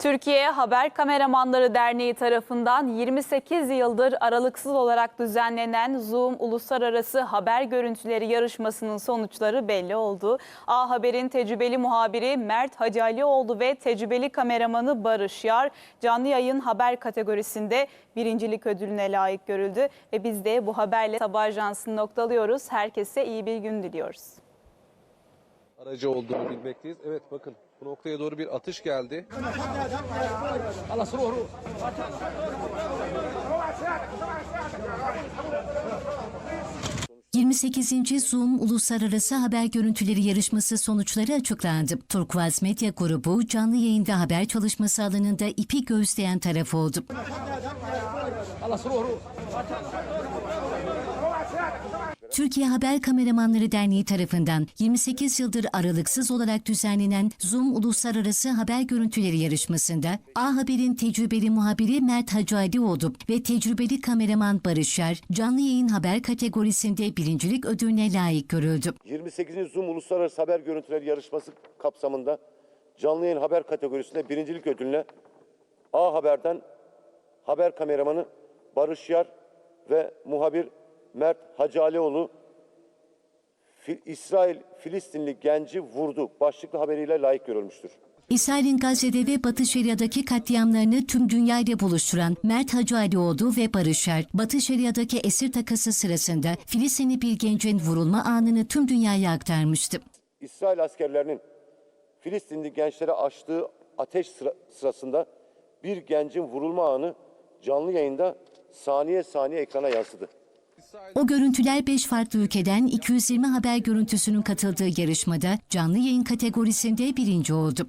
Türkiye Haber Kameramanları Derneği tarafından 28 yıldır aralıksız olarak düzenlenen Zoom Uluslararası Haber Görüntüleri yarışmasının sonuçları belli oldu. A Haber'in tecrübeli muhabiri Mert Hacalioğlu ve tecrübeli kameramanı Barış Yar canlı yayın haber kategorisinde birincilik ödülüne layık görüldü ve biz de bu haberle sabah ajansını noktalıyoruz. Herkese iyi bir gün diliyoruz. Aracı olduğunu bilmekteyiz. Evet bakın bu noktaya doğru bir atış geldi. 28. Zoom Uluslararası Haber Görüntüleri Yarışması sonuçları açıklandı. Turkuaz Medya Grubu canlı yayında haber çalışması alanında ipi göğüsleyen taraf oldu. Türkiye Haber Kameramanları Derneği tarafından 28 yıldır aralıksız olarak düzenlenen Zoom Uluslararası Haber Görüntüleri Yarışması'nda A Haber'in tecrübeli muhabiri Mert Hacıalioğlu ve tecrübeli kameraman Barış Yer, canlı yayın haber kategorisinde birincilik ödülüne layık görüldü. 28. Zoom Uluslararası Haber Görüntüleri Yarışması kapsamında canlı yayın haber kategorisinde birincilik ödülüne A Haber'den haber kameramanı Barış Yar ve muhabir Mert Hacı Alioğlu Fi- İsrail Filistinli genci vurdu başlıklı haberiyle layık görülmüştür. İsrail'in Gazze'de ve Batı Şeria'daki katliamlarını tüm dünyayla buluşturan Mert Hacıalioğlu ve Barış Er, Batı Şeria'daki esir takası sırasında Filistinli bir gencin vurulma anını tüm dünyaya aktarmıştı. İsrail askerlerinin Filistinli gençlere açtığı ateş sıra- sırasında bir gencin vurulma anı canlı yayında saniye saniye ekrana yansıdı. O görüntüler 5 farklı ülkeden 220 haber görüntüsünün katıldığı yarışmada canlı yayın kategorisinde birinci oldu.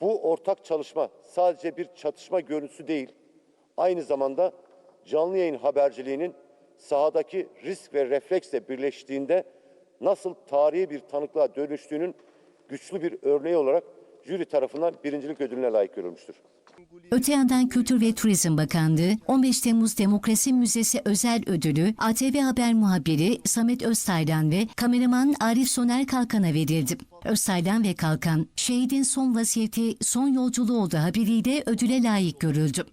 Bu ortak çalışma sadece bir çatışma görüntüsü değil, aynı zamanda canlı yayın haberciliğinin sahadaki risk ve refleksle birleştiğinde nasıl tarihi bir tanıklığa dönüştüğünün güçlü bir örneği olarak jüri tarafından birincilik ödülüne layık görülmüştür. Öte yandan Kültür ve Turizm Bakanlığı 15 Temmuz Demokrasi Müzesi özel ödülü ATV Haber muhabiri Samet Öztaylan ve kameraman Arif Soner Kalkan'a verildi. Öztaylan ve Kalkan, şehidin son vasiyeti son yolculuğu olduğu haberiyle ödüle layık görüldü.